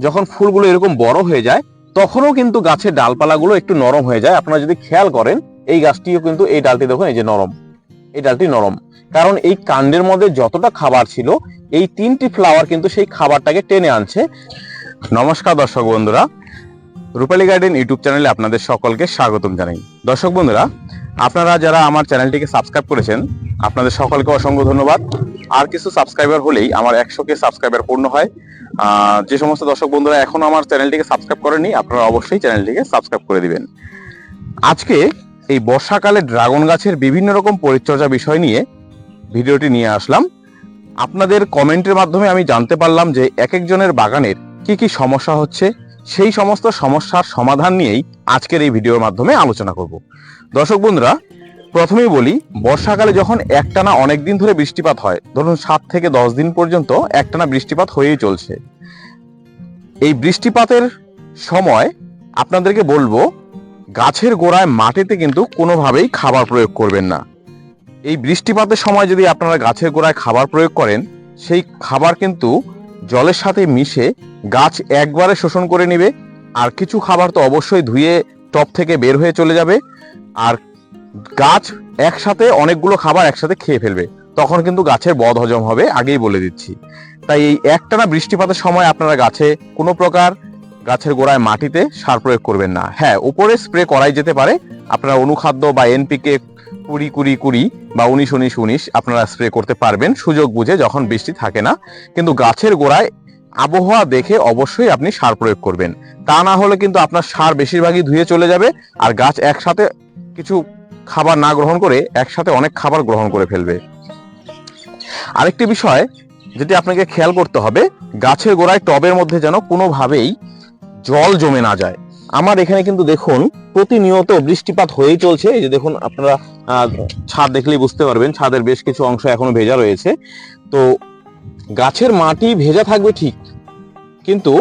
যখন ফুলগুলো এরকম বড় হয়ে যায়, তখনও কিন্তু গাছের ডালপালাগুলো একটু নরম হয়ে যায়। আপনারা যদি খেয়াল করেন, এই গাছটিও কিন্তু এই ডালটি দেখুন, এই যে নরম। এই ডালটি নরম। কারণ এই কাণ্ডের মধ্যে যতটা খাবার ছিল, এই তিনটি ফ্লাওয়ার কিন্তু সেই খাবারটাকে টেনে আনছে। নমস্কার দর্শক বন্ধুরা। রূপালী গার্ডেন ইউটিউব চ্যানেলে আপনাদের সকলকে স্বাগতম জানাই। দর্শক বন্ধুরা, আপনারা যারা আমার চ্যানেলটিকে সাবস্ক্রাইব করেছেন, আপনাদের সকলকে অসংখ্য ধন্যবাদ। আর কিছু সাবস্ক্রাইবার হলেই আমার একশো কে সাবস্ক্রাইবার পূর্ণ হয়। যে সমস্ত দর্শক বন্ধুরা এখনও আমার চ্যানেলটিকে সাবস্ক্রাইব করেনি আপনারা অবশ্যই চ্যানেলটিকে সাবস্ক্রাইব করে দিবেন। আজকে এই বর্ষাকালে ড্রাগন গাছের বিভিন্ন রকম পরিচর্যা বিষয় নিয়ে ভিডিওটি নিয়ে আসলাম। আপনাদের কমেন্টের মাধ্যমে আমি জানতে পারলাম যে এক একজনের বাগানের কি কি সমস্যা হচ্ছে, সেই সমস্ত সমস্যার সমাধান নিয়েই আজকের এই ভিডিওর মাধ্যমে আলোচনা করব। দর্শক বন্ধুরা প্রথমেই বলি, বর্ষাকালে যখন একটানা অনেক দিন ধরে বৃষ্টিপাত হয়, ধরুন সাত থেকে দশ দিন পর্যন্ত একটানা বৃষ্টিপাত হয়েই চলছে। এই বৃষ্টিপাতের সময় আপনাদেরকে বলব, গাছের গোড়ায় মাটিতে কিন্তু কোনোভাবেই খাবার প্রয়োগ করবেন না। এই বৃষ্টিপাতের সময় যদি আপনারা গাছের গোড়ায় খাবার প্রয়োগ করেন, সেই খাবার কিন্তু জলের সাথে মিশে গাছ একবারে শোষণ করে নেবে, আর কিছু খাবার তো অবশ্যই ধুয়ে টপ থেকে বের হয়ে চলে যাবে, আর গাছ একসাথে অনেকগুলো খাবার একসাথে খেয়ে ফেলবে। তখন কিন্তু গাছের বদ হজম হবে, আগেই বলে দিচ্ছি। তাই এই একটানা বৃষ্টিপাতের সময় আপনারা গাছে কোনো প্রকার গাছের গোড়ায় মাটিতে সার প্রয়োগ করবেন না। হ্যাঁ উপরে স্প্রে করাই যেতে পারে। আপনারা অনুখাদ্য বা এনপিকে কুড়ি কুড়ি কুড়ি বা উনিশ উনিশ উনিশ আপনারা স্প্রে করতে পারবেন সুযোগ বুঝে যখন বৃষ্টি থাকে না। কিন্তু গাছের গোড়ায় আবহাওয়া দেখে অবশ্যই আপনি সার প্রয়োগ করবেন। তা না হলে কিন্তু আপনার সার বেশিরভাগই ধুয়ে চলে যাবে আর গাছ একসাথে কিছু খাবার না গ্রহণ করে একসাথে অনেক খাবার গ্রহণ করে ফেলবে। আরেকটি বিষয় যেটি আপনাকে খেয়াল করতে হবে, গাছের গোড়ায় টবের মধ্যে যেন কোনোভাবেই জল জমে না যায়। আমার এখানে কিন্তু দেখুন, প্রতিনিয়ত বৃষ্টিপাত হয়েই চলছে। এই যে দেখুন, আপনারা ছাদ দেখলেই বুঝতে পারবেন, ছাদের বেশ কিছু অংশ এখনও ভেজা রয়েছে। তো গাছের মাটি ভেজা থাকবে ঠিক, কিন্তু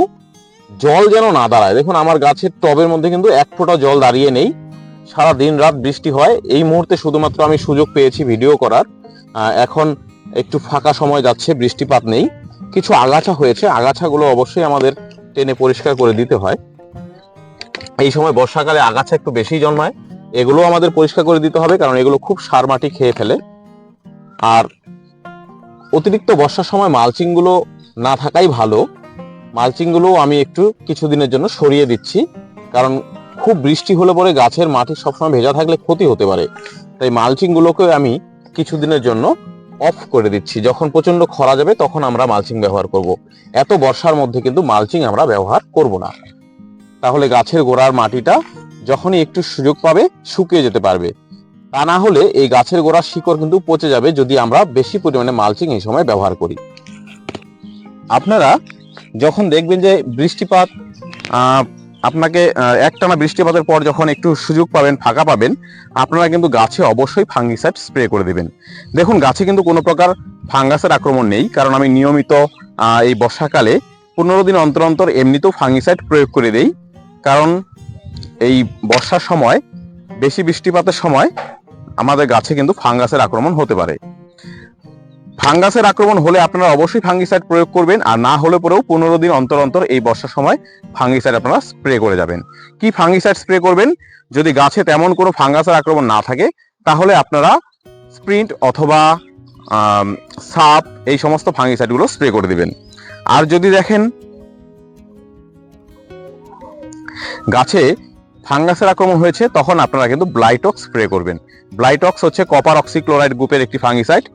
জল যেন না দাঁড়ায়। দেখুন, আমার গাছের টবের মধ্যে কিন্তু এক ফোঁটা জল দাঁড়িয়ে নেই। সারা দিন রাত বৃষ্টি হয়। এই মুহূর্তে শুধুমাত্র আমি সুযোগ পেয়েছি ভিডিও করার। এখন একটু ফাঁকা সময় যাচ্ছে, বৃষ্টিপাত নেই। কিছু আগাছা হয়েছে, আগাছাগুলো অবশ্যই আমাদের টেনে পরিষ্কার করে দিতে হয়। এই সময় বর্ষাকালে আগাছা একটু বেশি জন্মায় এগুলো আমাদের পরিষ্কার করে দিতে হবে, কারণ এগুলো খুব সার মাটি খেয়ে ফেলে। আর অতিরিক্ত বর্ষার সময় মালচিংগুলো না থাকাই ভালো। মালচিংগুলো আমি একটু কিছুদিনের জন্য সরিয়ে দিচ্ছি, কারণ খুব বৃষ্টি হলে পরে গাছের মাটি সবসময় ভেজা থাকলে ক্ষতি হতে পারে। তাই মালচিং গুলোকে আমি কিছুদিনের জন্য অফ করে দিচ্ছি। যখন প্রচণ্ড খরা যাবে, তখন আমরা মালচিং ব্যবহার করব। এত বর্ষার মধ্যে কিন্তু মালচিং আমরা ব্যবহার করব না। তাহলে গাছের গোড়ার মাটিটা যখনই একটু সুযোগ পাবে, শুকিয়ে যেতে পারবে। তা না হলে এই গাছের গোড়ার শিকড় কিন্তু পচে যাবে যদি আমরা বেশি পরিমাণে মালচিং এই সময় ব্যবহার করি। আপনারা যখন দেখবেন যে বৃষ্টিপাত আপনাকে একটানা বৃষ্টিপাতের পর যখন একটু সুযোগ পাবেন, ফাঁকা পাবেন, আপনারা কিন্তু গাছে অবশ্যই ফাঙ্গিসাইড স্প্রে করে দেবেন। দেখুন, গাছে কিন্তু কোনো প্রকার ফাঙ্গাসের আক্রমণ নেই, কারণ আমি নিয়মিত এই বর্ষাকালে পনেরো দিন অন্তর অন্তর এমনিতেও ফাঙ্গিসাইড প্রয়োগ করে দেই। কারণ এই বর্ষার সময়, বেশি বৃষ্টিপাতের সময় আমাদের গাছে কিন্তু ফাঙ্গাসের আক্রমণ হতে পারে। ফাঙ্গাসের আক্রমণ হলে আপনারা অবশ্যই ফাঙ্গিসাইড প্রয়োগ করবেন আর না হলে পরেও পনেরো দিন অন্তর অন্তর এই বর্ষার সময় ফাঙ্গিসাইড আপনারা স্প্রে করে যাবেন। কি ফাঙ্গিসাইড স্প্রে করবেন? যদি গাছে তেমন কোনো ফাঙ্গাসের আক্রমণ না থাকে, তাহলে আপনারা স্প্রিন্ট অথবা সাপ এই সমস্ত ফাঙ্গিসাইডগুলো স্প্রে করে দিবেন। আর যদি দেখেন, গাছে ফাঙ্গাসের আক্রমণ হয়েছে, তখন আপনারা কিন্তু ব্লাইটক স্প্রে করবেন। ব্লাইটক্স হচ্ছে কপার অক্সিক্লোরাইড গ্রুপের একটি ফাঙ্গিসাইড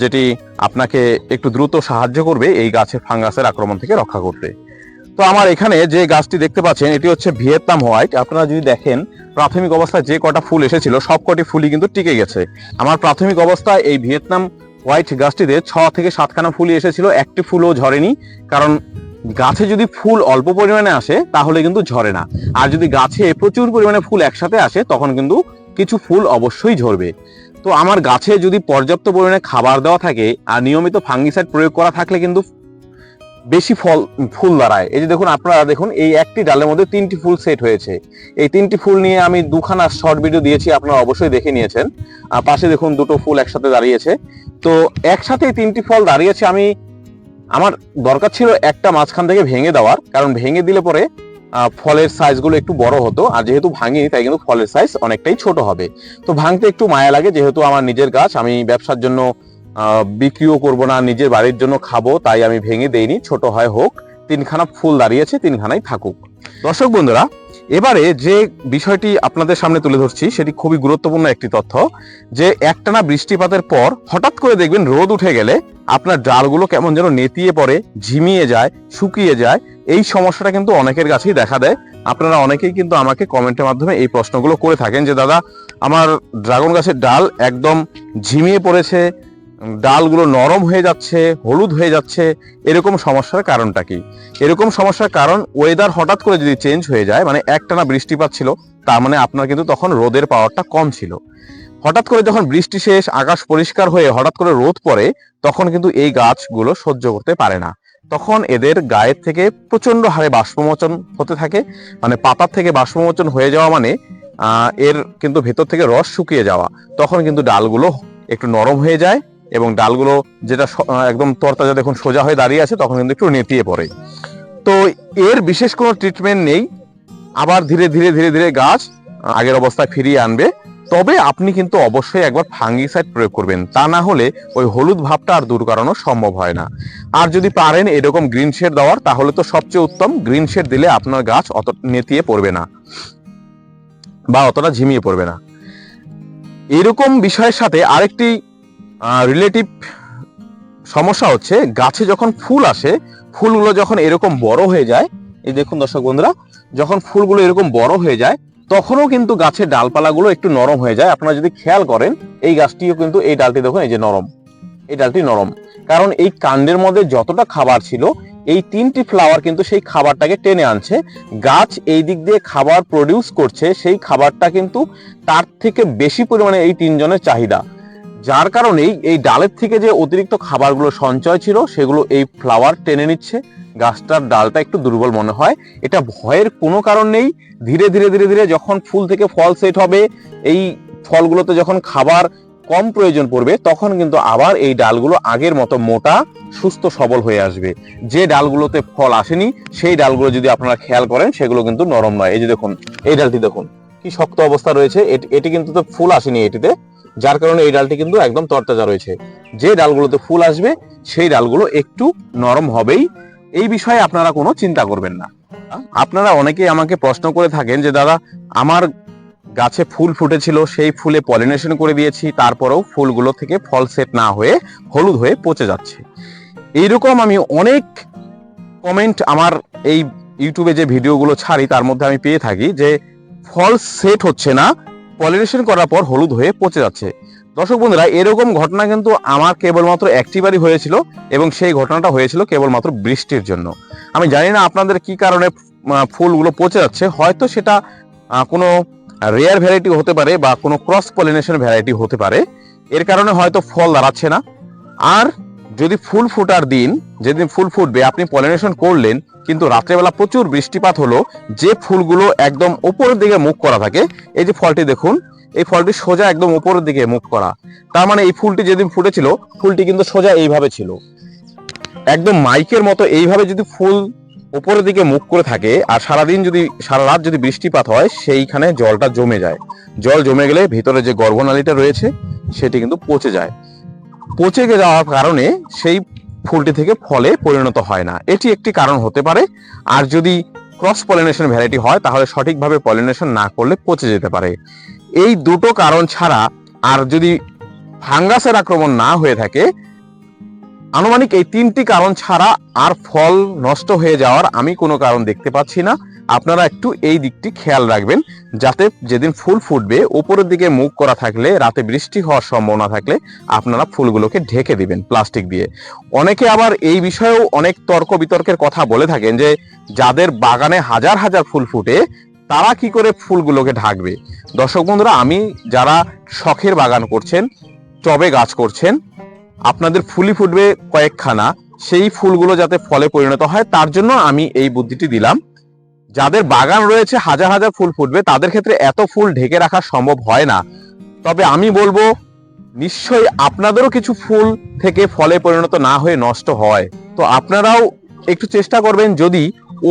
যেটি আপনাকে একটু দ্রুত সাহায্য করবে এই গাছের ফাঙ্গাসের আক্রমণ থেকে রক্ষা করতে। তো আমার এখানে যে গাছটি দেখতে পাচ্ছেন, এটি হচ্ছে ভিয়েতনাম হোয়াইট আপনারা যদি দেখেন, প্রাথমিক অবস্থায় যে কটা ফুল এসেছিল, সব কটি ফুলই কিন্তু টিকে গেছে। আমার প্রাথমিক অবস্থায় এই ভিয়েতনাম হোয়াইট গাছটিতে ছ থেকে সাতখানা ফুলই এসেছিল, একটি ফুলও ঝরেনি। কারণ গাছে যদি ফুল অল্প পরিমাণে আসে, তাহলে কিন্তু ঝরে না। আর যদি গাছে প্রচুর পরিমাণে ফুল একসাথে আসে, তখন কিন্তু কিছু ফুল অবশ্যই ঝরবে। তো আমার গাছে যদি পর্যাপ্ত পরিমাণে খাবার দেওয়া থাকে আর নিয়মিত ফাঙ্গিসাইড প্রয়োগ করা থাকলে কিন্তু বেশি ফল, ফুল দাঁড়ায়। এই যে দেখুন আপনারা দেখুন, এই একটি ডালের মধ্যে তিনটি ফুল সেট হয়েছে। এই তিনটি ফুল নিয়ে আমি দুখানা শর্ট ভিডিও দিয়েছি, আপনারা অবশ্যই দেখে নিয়েছেন। আর পাশে দেখুন দুটো ফুল একসাথে দাঁড়িয়েছে। তো একসাথে তিনটি ফল দাঁড়িয়েছে, আমি, আমার দরকার ছিল একটা মাঝখান থেকে ভেঙে দেওয়ার, কারণ ভেঙে দিলে পরে ফলের সাইজগুলো একটু বড় হতো, আর যেহেতু ভাঙিনি, তাই কিন্তু ফলের সাইজ অনেকটাই ছোট হবে। তো ভাঙতে একটু মায়া লাগে, যেহেতু আমার নিজের গাছ, আমি ব্যবসার জন্য বিক্রিও করব না, নিজের বাড়ির জন্য খাব, তাই আমি ভেঙে দেইনি, ছোট হয় হোক, তিনখানা ফুল দাঁড়িয়েছে, তিনখানাই থাকুক। দর্শক বন্ধুরা, এবারে যে বিষয়টি আপনাদের সামনে তুলে ধরছি, সেটি খুবই গুরুত্বপূর্ণ একটি তথ্য, যে একটানা বৃষ্টিপাতের পর হঠাৎ করে দেখবেন রোদ উঠে গেলে আপনার ডালগুলো কেমন যেন নেতিয়ে পড়ে, ঝিমিয়ে যায়, শুকিয়ে যায় এই সমস্যাটা কিন্তু অনেকের কাছেই দেখা দেয়। আপনারা অনেকেই কিন্তু আমাকে কমেন্টের মাধ্যমে এই প্রশ্নগুলো করে থাকেন যে, দাদা, আমার ড্রাগন গাছের ডাল একদম ঝিমিয়ে পড়েছে, ডালগুলো নরম হয়ে যাচ্ছে, হলুদ হয়ে যাচ্ছে, এরকম সমস্যার কারণটা কি? এরকম সমস্যার কারণ ওয়েদার হঠাৎ করে যদি চেঞ্জ হয়ে যায় মানে একটানা বৃষ্টিপাত ছিল, তার মানে আপনার কিন্তু তখন রোদের পাওয়ারটা কম ছিল। হঠাৎ করে যখন বৃষ্টি শেষ, আকাশ পরিষ্কার হয়ে হঠাৎ করে রোদ পড়ে, তখন কিন্তু এই গাছগুলো সহ্য করতে পারে না। তখন এদের গায়ের থেকে প্রচণ্ড হারে বাষ্পমোচন হতে থাকে। মানে পাতার থেকে বাষ্পমোচন হয়ে যাওয়া মানে এর কিন্তু ভেতর থেকে রস শুকিয়ে যাওয়া। তখন কিন্তু ডালগুলো একটু নরম হয়ে যায় এবং ডালগুলো যেটা একদম তরতাজা দেখুন সোজা হয়ে দাঁড়িয়ে আছে, তখন কিন্তু একটু নেতিয়ে পড়ে। তো এর বিশেষ কোনো ট্রিটমেন্ট নেই। আবার ধীরে ধীরে ধীরে ধীরে গাছ আগের অবস্থায় ফিরিয়ে আনবে। তবে আপনি কিন্তু অবশ্যই একবার ফাঙ্গিসাইড প্রয়োগ করবেন। তা না হলে ওই হলুদ ভাবটা আর দূর করানো সম্ভব হয় না। আর যদি পারেন এরকম গ্রিন শেড দেওয়ার, তাহলে তো সবচেয়ে উত্তম। গ্রিন শেড দিলে আপনার গাছ অত নেতিয়ে পড়বে না বা অতটা ঝিমিয়ে পড়বে না। এরকম বিষয়ের সাথে আরেকটি রিলেটিভ সমস্যা হচ্ছে, গাছে যখন ফুল আসে, ফুলগুলো যখন এরকম বড় হয়ে যায়, এই দেখুন দর্শক বন্ধুরা, যখন ফুলগুলো এরকম বড় হয়ে যায় তখনও কিন্তু গাছের ডালপালাগুলো একটু নরম হয়ে যায়। আপনারা যদি খেয়াল করেন, এই গাছটিও কিন্তু এই ডালটি দেখুন, এই যে নরম। এই ডালটি নরম। কারণ এই কাণ্ডের মধ্যে যতটা খাবার ছিল, এই তিনটি ফ্লাওয়ার কিন্তু সেই খাবারটাকে টেনে আনছে। গাছ এই দিক দিয়ে খাবার প্রডিউস করছে, সেই খাবারটা কিন্তু তার থেকে বেশি পরিমাণে এই তিনজনের চাহিদা। যার কারণেই এই ডালের থেকে যে অতিরিক্ত খাবারগুলো সঞ্চয় ছিল, সেগুলো এই ফ্লাওয়ার টেনে নিচ্ছে। গাছটার ডালটা একটু দুর্বল মনে হয়। এটা ভয়ের কোনো কারণ নেই। ধীরে ধীরে ধীরে ধীরে যখন ফুল থেকে ফল সেট হবে, এই ফলগুলোতে যখন খাবার কম প্রয়োজন পড়বে, তখন কিন্তু আবার এই ডালগুলো আগের মতো মোটা, সুস্থ, সবল হয়ে আসবে। যে ডালগুলোতে ফল আসেনি, সেই ডালগুলো যদি আপনারা খেয়াল করেন, সেগুলো কিন্তু নরম নয়। এই যে দেখুন, এই ডালটি দেখুন, কি শক্ত অবস্থা রয়েছে। এটি- কিন্তু তো ফুল আসেনি এটিতে, যার কারণে এই ডালটি কিন্তু একদম তরতাজা রয়েছে। যে ডালগুলোতে ফুল আসবে, সেই ডালগুলো একটু নরম হবেই। এই বিষয়ে আপনারা কোনো চিন্তা করবেন না। আপনারা অনেকেই আমাকে প্রশ্ন করে থাকেন যে, দাদা, আমার গাছে ফুল ফুটেছিল, সেই ফুলে পলিনেশন করে দিয়েছি, তারপরেও ফুলগুলো থেকে ফল সেট না হয়ে হলুদ হয়ে পচে যাচ্ছে। এইরকম আমি অনেক কমেন্ট আমার এই ইউটিউবে যে ভিডিওগুলো ছাড়ি, তার মধ্যে আমি পেয়ে থাকি যে, ফল সেট হচ্ছে না, পলিনেশন করার পর হলুদ হয়ে পচে যাচ্ছে। দর্শক বন্ধুরা, এরকম ঘটনা কিন্তু আমার কেবলমাত্র একটিবারই হয়েছিল এবং সেই ঘটনাটা হয়েছিল কেবলমাত্র বৃষ্টির জন্য। আমি জানি না আপনাদের কি কারণে ফুলগুলো পচে যাচ্ছে। হয়তো সেটা কোনো রেয়ার ভ্যারাইটি হতে পারে বা কোনো ক্রস পলিনেশন ভ্যারাইটি হতে পারে। এর কারণে হয়তো ফল দাঁড়াচ্ছে না। আর যদি ফুল ফোটার দিন, যেদিন ফুল ফুটবে, আপনি পলিনেশন করলেন, কিন্তু রাত্রেবেলা প্রচুর বৃষ্টিপাত হলো, যে ফুলগুলো একদম উপরের দিকে মুখ করা থাকে, এই যে ফলটি দেখুন এই ফলটি সোজা একদম উপরের দিকে মুখ করা। তার মানে এই ফুলটি যেদিন ফুটেছিল, ফুলটি কিন্তু সোজা এইভাবে ছিল। একদম মাইকের মতো এইভাবে যদি ফুল উপরের দিকে মুখ করে থাকে, আর সারাদিন যদি, সারা রাত যদি বৃষ্টিপাত হয়, সেইখানে জলটা জমে যায়। জল জমে গেলে ভিতরে যে গর্ভনালীটা রয়েছে, সেটি কিন্তু পচে যায়। পচে যাওয়ার কারণে সেই ফুলটি থেকে ফলে পরিণত হয় না। এটি একটি কারণ হতে পারে। আর যদি ক্রস পলিনেশন ভ্যারাইটি হয়, তাহলে সঠিকভাবে পলিনেশন না করলে পচে যেতে পারে। এই দুটো কারণ ছাড়া আর যদি ফাঙ্গাসের আক্রমণ না হয়ে থাকে, আনুমানিক এই তিনটি কারণ ছাড়া আর ফল নষ্ট হয়ে যাওয়ার আমি কোনো কারণ দেখতে পাচ্ছি না। আপনারা একটু এই দিকটি খেয়াল রাখবেন, যাতে যেদিন ফুল ফুটবে উপরের দিকে মুখ করা থাকলে, রাতে বৃষ্টি হওয়ার সম্ভাবনা থাকলে আপনারা ফুলগুলোকে ঢেকে দিবেন প্লাস্টিক দিয়ে। অনেকে আবার এই বিষয়েও অনেক তর্ক বিতর্কের কথা বলে থাকেন যে, যাদের বাগানে হাজার হাজার ফুল ফুটে তারা কি করে ফুলগুলোকে ঢাকবে? দর্শক বন্ধুরা, আমি যারা শখের বাগান করছেন, টবে গাছ করছেন, আপনাদের ফুলই ফুটবে কয়েকখানা। সেই ফুলগুলো যাতে ফলে পরিণত হয়, তার জন্য আমি এই বুদ্ধিটি দিলাম। যাদের বাগান রয়েছে, হাজার হাজার ফুল ফুটবে, তাদের ক্ষেত্রে এত ফুল ঢেকে রাখা সম্ভব হয় না। তবে আমি বলব, নিশ্চয়ই আপনাদেরও কিছু ফুল থেকে ফলে পরিণত না হয়ে নষ্ট হয়। তো আপনারাও একটু চেষ্টা করবেন, যদি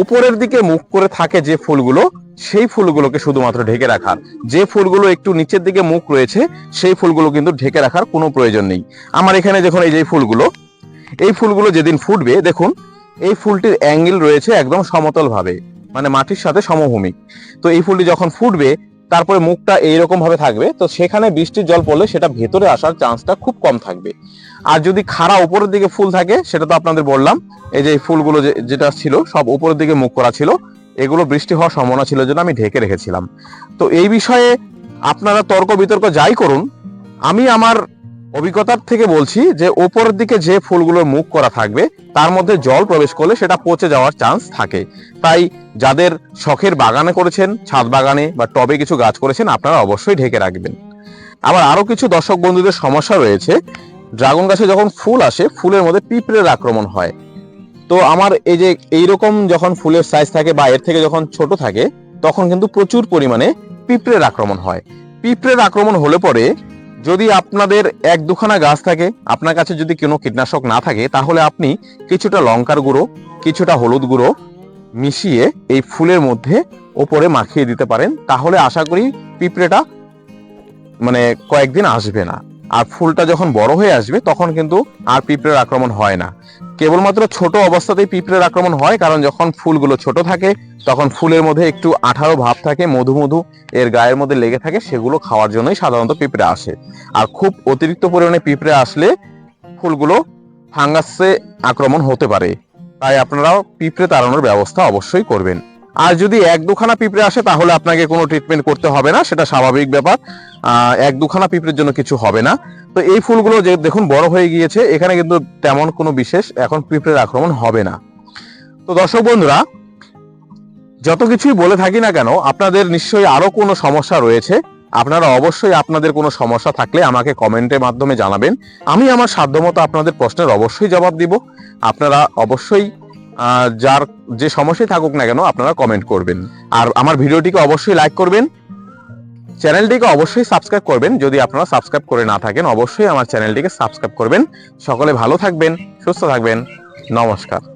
উপরের দিকে মুখ করে থাকে যে ফুলগুলো সেই ফুলগুলোকে শুধুমাত্র ঢেকে রাখার। যে ফুলগুলো একটু নিচের দিকে মুখ রয়েছে, সেই ফুলগুলো কিন্তু ঢেকে রাখার কোনো প্রয়োজন নেই। আমার এখানে দেখুন এই যে ফুলগুলো, এই ফুলগুলো যেদিন ফুটবে, দেখুন, এই ফুলটির অ্যাঙ্গেল রয়েছে একদম সমতল ভাবে মানে মাটির সাথে সমভূমিক। তো এই ফুলটি যখন ফুটবে, তারপরে মুখটা এইরকম ভাবে থাকবে, তো সেখানে বৃষ্টির জল পড়লে সেটা ভেতরে আসার চান্সটা খুব কম থাকবে। আর যদি খাড়া উপরের দিকে ফুল থাকে, সেটা তো আপনাদের বললাম, এই যে ফুলগুলো যেটা ছিল, সব উপরের দিকে মুখ করা ছিল এগুলো বৃষ্টি হওয়ার সম্ভাবনা ছিল জন্য আমি ঢেকে রেখেছিলাম। তো এই বিষয়ে আপনারা তর্ক বিতর্ক যাই করুন, আমি আমার অভিজ্ঞতার থেকে বলছি যে ওপরের দিকে যে ফুলগুলোর মুখ করা থাকবে, তার মধ্যে জল প্রবেশ করলে সেটা পচে যাওয়ার চান্স থাকে। তাই যাদের শখের বাগানে করেছেন, ছাদ বাগানে বা টবে কিছু গাছ করেছেন, আপনারা অবশ্যই ঢেকে রাখবেন। আবার আরও কিছু দর্শক বন্ধুদের সমস্যা রয়েছে, ড্রাগন গাছে যখন ফুল আসে, ফুলের মধ্যে পিঁপড়ের আক্রমণ হয়। তো আমার এই যে এইরকম যখন ফুলের সাইজ থাকে বা এর থেকে যখন ছোট থাকে, তখন কিন্তু প্রচুর পরিমাণে পিঁপড়ের আক্রমণ হয়। পিঁপড়ের আক্রমণ হলে পরে যদি আপনাদের এক দুখানা গাছ থাকে, আপনার কাছে যদি কোনো কীটনাশক না থাকে, তাহলে আপনি কিছুটা লঙ্কার গুঁড়ো, কিছুটা হলুদ গুঁড়ো মিশিয়ে এই ফুলের মধ্যে ওপরে মাখিয়ে দিতে পারেন। তাহলে আশা করি পিঁপড়েটা মানে কয়েকদিন আসবে না। আর ফুলটা যখন বড় হয়ে আসবে, তখন কিন্তু আর পিঁপড়ের আক্রমণ হয় না। কেবলমাত্র ছোট অবস্থাতেই পিঁপড়ের আক্রমণ হয়, কারণ যখন ফুলগুলো ছোট থাকে, তখন ফুলের মধ্যে একটু আঠারো ভাব থাকে, মধু মধু এর গায়ের মধ্যে লেগে থাকে, সেগুলো খাওয়ার জন্যই সাধারণত পিঁপড়ে আসে। আর খুব অতিরিক্ত পরিমাণে পিঁপড়ে আসলে ফুলগুলো ফাঙ্গাসে আক্রমণ হতে পারে। তাই আপনারাও পিঁপড়ে তাড়ানোর ব্যবস্থা অবশ্যই করবেন। আর যদি এক দুখানা পিঁপড়ে আসে, তাহলে আপনাকে কোনো ট্রিটমেন্ট করতে হবে না, সেটা স্বাভাবিক ব্যাপার। এক দুখানা পিঁপড়ের জন্য কিছু হবে না। তো এই ফুলগুলো যে দেখুন, বড় হয়ে গিয়েছে, এখানে কিন্তু তেমন কোনো বিশেষ এখন পিঁপড়ের আক্রমণ হবে না। তো দর্শক বন্ধুরা, যত কিছুই বলে থাকি না কেন, আপনাদের নিশ্চয়ই আরও কোনো সমস্যা রয়েছে। আপনারা অবশ্যই আপনাদের কোনো সমস্যা থাকলে আমাকে কমেন্টের মাধ্যমে জানাবেন। আমি আমার সাধ্যমতো আপনাদের প্রশ্নের অবশ্যই জবাব দিব। আপনারা অবশ্যই যার যে সমস্যায় থাকুক না কেন আপনারা কমেন্ট করবেন। আর আমার ভিডিওটিকে অবশ্যই লাইক করবেন। চ্যানেলটিকে অবশ্যই সাবস্ক্রাইব করবেন। যদি আপনারা সাবস্ক্রাইব করে না থাকেন, অবশ্যই আমার চ্যানেলটিকে সাবস্ক্রাইব করবেন। সকলে ভালো থাকবেন, সুস্থ থাকবেন। নমস্কার।